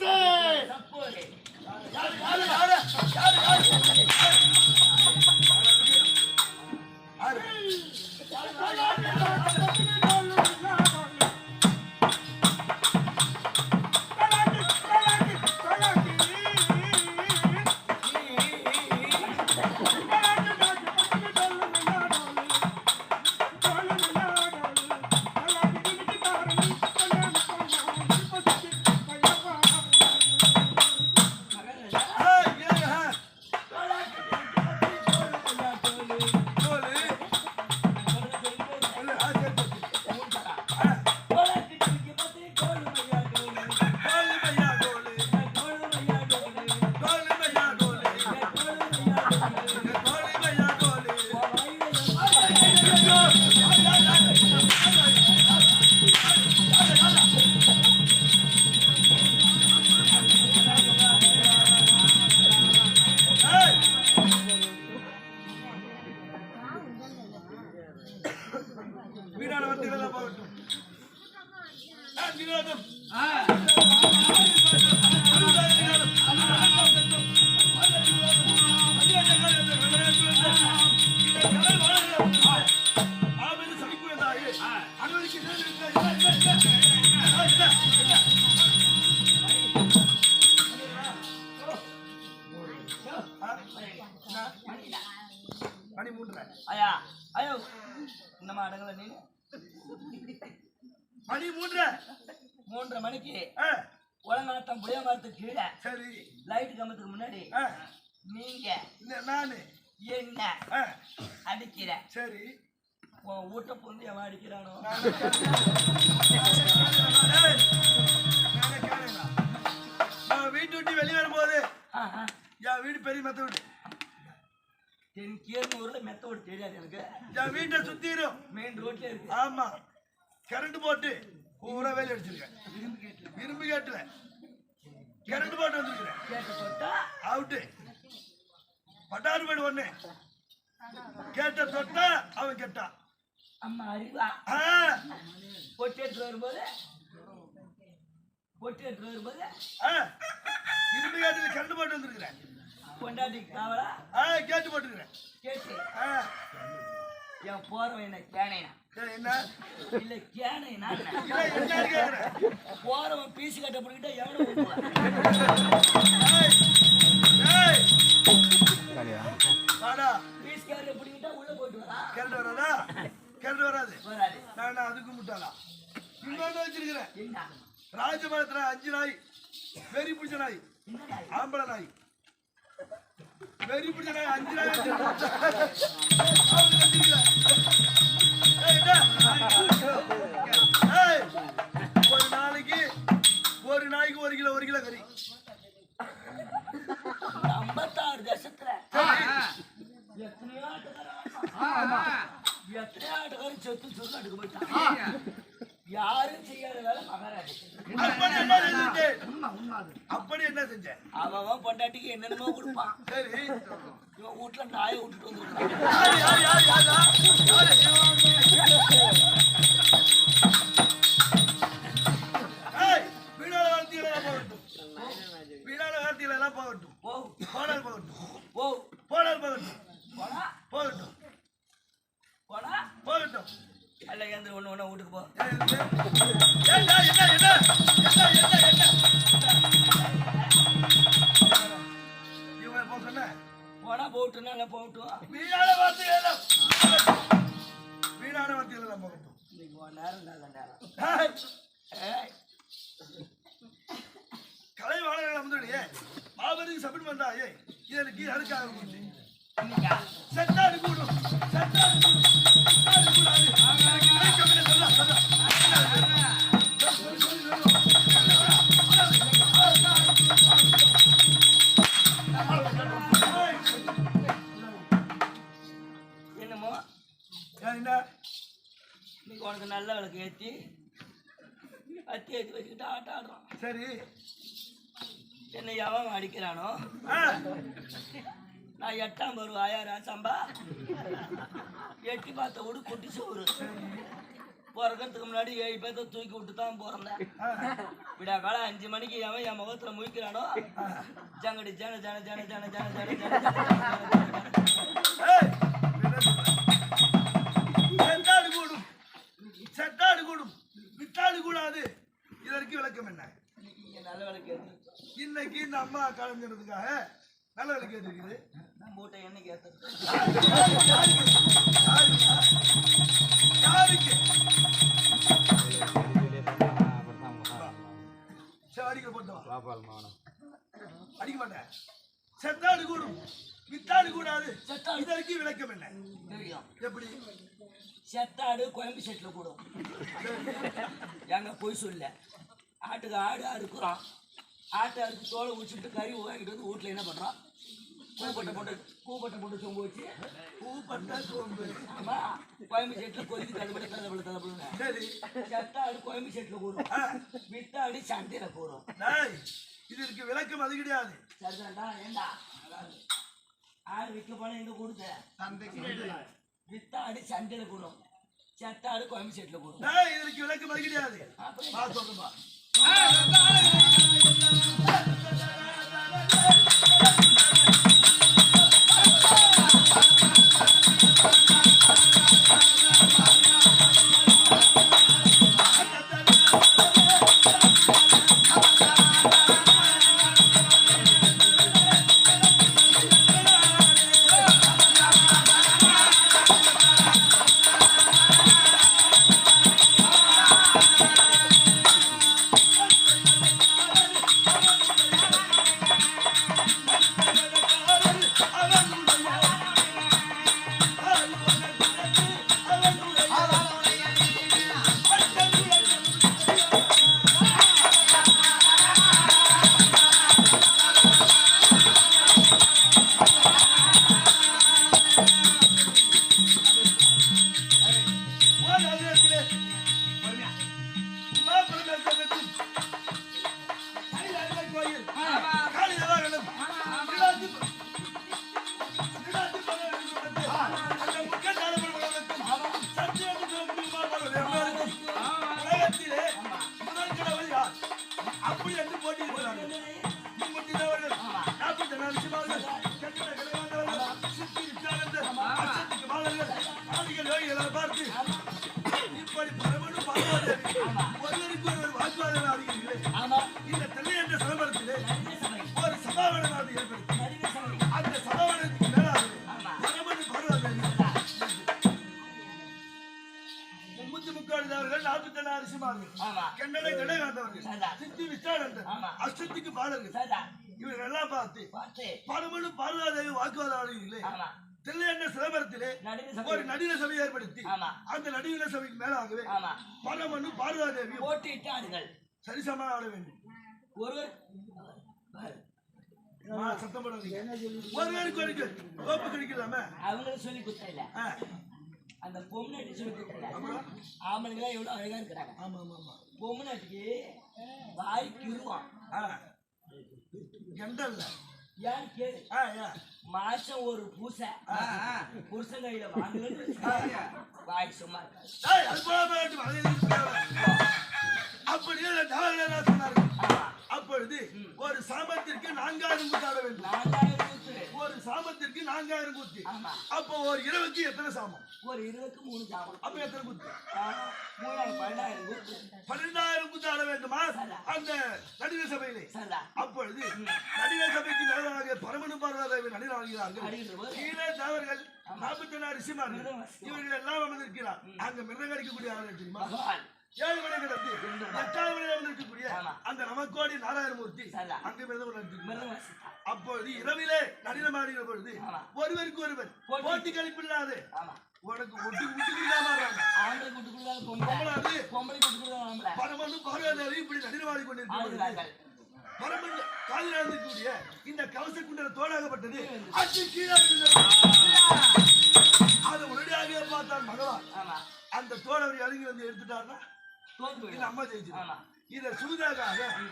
say. மணி மூன்று ஐயா ஐயோ இன்னமா அடங்கல நீ மணி மூன்றரை மூன்றரை மணிக்கு ஆ, உலகாட்டம் புளிய மரத்துக்கு கீழே சரி. லைட் கம்பத்துக்கு முன்னாடி நீங்க நானு. என்ன அடிக்கிற? சரி. உன் வீட்டை பொந்து எவன் அடிக்கிறானோ? நானே வீட்டு விட்டு வெளியே வரும்போது. என் வீடு பெரிய மெத்த வீடு. என் கீழ்நூறுல மெத்த ஓடு தெரியாது எனக்கு. என் வீட்டை சுத்திரும். மெயின் ரோட்ல இருக்கு. ஆமா. கரண்ட் போட்டு பூரா வேலை அடிச்சிருக்கேன். இரும்பு கேட்டுல. கரண்ட் போட்டு வந்துருக்கிறேன். கேட்ட அவுட்டு பட்டாறு வீடு ஒண்ணு. கேட்ட தொட்டா அவன் கேட்டான் அம்மா அறிவா. பொட்டி எடுத்து வரும்போது பொட்டி எடுத்து வரும்போது இரும்பு கேட்டுல கரண்ட் போட்டு வந்திருக்கிறேன். கொண்டாட்டிக்கு காவலா? கேட்டு போட்டுருக்கிறேன் கேட்டு. என் போறவன் என்ன கேனைனா ஏய், என்ன? இல்ல கேக்குறேன் போறவன் பீசு கட்ட பிடிக்கிட்ட பீஸ் கேரள பிடிக்கிட்டா உள்ள போயிட்டு வரா. வராதா? கரண்ட் வராது. வராது. நான் அதுக்கு முட்டாளா இன்னொன்று வச்சிருக்கிறேன். என்ன ராஜபாளையத்துல அஞ்சு நாய் வெறி பிடிச்ச நாய்? ஆம்பளை நாய். வெறி பிடிச்ச நாய் அஞ்சு நாய். யாரும் செய்யாத வேலை அப்படி என்ன செஞ்ச? அவன் பொண்டாட்டிக்கு என்னென்னமோ கொடுப்பான். சரி. இவன் வீட்டுல நாயை விட்டுட்டு வந்து போகட்டும். போகட்டும். போகட்டும். போகட்டும். போகட்டும். அல்ல ஏந்திர ஒன்று ஒன்றா வீட்டுக்கு போ. என்ன என்ன என்ன என்ன என்ன என்ன இவன் போக சொன்ன போனா போட்டுனா நான் போகட்டும்? வீணான வார்த்தை வீணான வார்த்தையில நான் போகட்டும் இன்னைக்கு போன நேரம் தான் நேரம். கலை வாழ வந்துடுறியே மாபெரும் சப்மிட் பண்றாயே எனக்கு அறுக்காக செத்தா கூடும் செத்தா கத்தி எடுத்து வச்சுக்கிட்டு ஆட்டம் ஆடுறான் சரி என்னை எவன் அடிக்கிறானோ நான் எட்டாம் பருவம் ஆயா ராசாம்பா எட்டி பார்த்த விடு குட்டி சோறு பிறக்கிறதுக்கு முன்னாடி ஏழு பேர்த்த தூக்கி விட்டு தான் பிறந்தேன் விடா காலம் அஞ்சு மணிக்கு எவன் என் முகத்துல முழிக்கிறானோ ஜங்கடி ஜன ஜன ஜன ஜன ஜன ஜன ஜன செட்டாடு கூடும் வித்தாடு கூடாது இதற்கு விளக்கம் என்ன? இன்னைக்கு இந்த அம்மா கலந்துறதுக்காக நல்ல விளக்கு இருக்குது நம்ம வீட்டை என்னைக்கு யாருக்கு அடிக்க போட்டோம் அடிக்க மாட்டேன். செத்தாடு கூடும். வித்தாடு கூடாது. இதற்கு விளக்கம் என்ன? எப்படி? செத்தாடு கோயம்பு செட்டில் கூடும் எங்க போய் சொல்ல ஆட்டுக்கு ஆடு அறுக்குறோம். ஆட்டை அறுத்து தோலை உச்சிட்டு கறி வாங்கிட்டு வந்து வீட்டில் என்ன பண்ணுறோம் பூப்பட்டை போட்டு பூப்பட்டை போட்டு சொம்பு வச்சு பூப்பட்ட சோம்பு. ஆமா கோயம்பு செட்டில் கொதிக்கு தள்ளுபடி தள்ளுபடி தள்ளுபடுங்க சரி. செத்தாடு கோயம்பு செட்டில் கூடும் வித்தாடு சந்தையில் கூடும் டேய், இதற்கு விளக்கம் அது கிடையாது. சரிதான்டா ஏண்டா? ஆடு விற்க போனா எங்க கொடுத்த? வித்தாடு சண்டையில போடும் செத்தாடு கோயம்பு செட்டில் போடும் இதுக்கு விளக்கு பதில் கிடையாது இப்படி பரமனும் பார்வாதேவி ஒருவருக்கு ஒருவர் வாக்குவாதம் ஆடுகிறீர்களே ஆமா இந்த தென்னை என்ற சபை ஒரு ஏற்படுத்தி நடிகை சபை அந்த சபாவனத்துக்கு மேலாகவே ஆமா. பரமனும் பார்வாதேவி மும்மூத்தி முக்காடு தேவர்கள் நாற்பத்தி நாலு சிமார்கள் ஆமா. கண்ணனை கடை காந்தவர்கள் சரிதான். சித்தி ஆமா. அஷ்டத்துக்கு சரிதான் இவர்கள் எல்லாம் பார்த்து பரமனும் பார்வாதேவி வாக்குவாதம் ஆடுகிறீர்களே தில்லை என்ற சிலம்பரத்திலே நடிகை ஒரு நடின சபை ஏற்படுத்தி அந்த நடின சபைக்கு மேலாகவே பரமனும் பார்வாதேவியும் போட்டியிட்டு ஆடுங்கள். சரிசமா ஆட வேண்டும். ஒருவர் சத்தம் போடாதீங்க. ஒருவருக்கு ஒருக்கு கோப்பு கிடைக்கலாம அவங்களுக்கு சொல்லி கொடுத்தல அந்த பொம்னாட்டி சொல்லி கொடுத்தல ஆம்பளைங்க எவ்வளவு அழகா இருக்கிறாங்க. ஆமா ஆமா ஆமா. பொம்னாட்டிக்கு வாய்க்கு இருவான். கெண்டல்ல ஏன் கேளு. மாசம் ஒரு பூசை. புருஷன் கையில வாங்குறது வாய் சும்மா? அப்படியே. ஆமா. அப்பொழுது ஒரு சாமத்திற்கு நான்காயிரம் கூத்து ஒரு சாமத்திற்கு நான்காயிரம் கூத்து அப்போ ஒரு இரவுக்கு எத்தனை சாமம்? ஒரு இருபதுக்கு மூணு சாமம். அப்ப எத்தனை கூத்து பன்னெண்டாயிரம் கூத்து பன்னிரெண்டாயிரம் கூத்து ஆட வேண்டுமா? அந்த நடிக சபையிலே. அப்பொழுது நடிக சபைக்கு மேலாக பரமனு பார்வதேவி நடிகர் ஆகிறார்கள் கீழே தேவர்கள் நாற்பத்தி நாலு ரிஷிமார்கள் இவர்கள் எல்லாம் அமர்ந்திருக்கிறார் அங்க மிருதம் அடிக்கக்கூடிய ஆள் தெரியுமா? ஏழு மணி கிடந்து எட்டாவது மணி அமர்ந்திருக்கக்கூடிய ஆமா. அந்த நமக்கோடி நாராயணமூர்த்தி. அங்க மிருதம் அப்பொழுது இரவிலே நடனமாடுகிற பொழுது. ஒருவருக்கு ஒருவர் போட்டி. கழிப்பில்லாது உனக்கு ஒட்டு விட்டு கொடுக்காம ஆம்பளை கூட்டு கொடுக்காத பொம்பளை. பொம்பளாது பொம்பளை. கூட்டு கொடுக்காத ஆம்பளை பரமனும் பார்வதாரி இப்படி நடனமாடி கொண்டிருக்கிறார்கள் பரமன் காலில் இருக்கக்கூடிய இந்த கவச குண்டல தோடாகப்பட்டது. அச்சு கீழே. அதை உடனடியாக பார்த்தான் பகவான். அந்த தோழவர் இறங்கி வந்து எடுத்துட்டாருன்னா தோத்து இல்ல போயிடும் அம்மா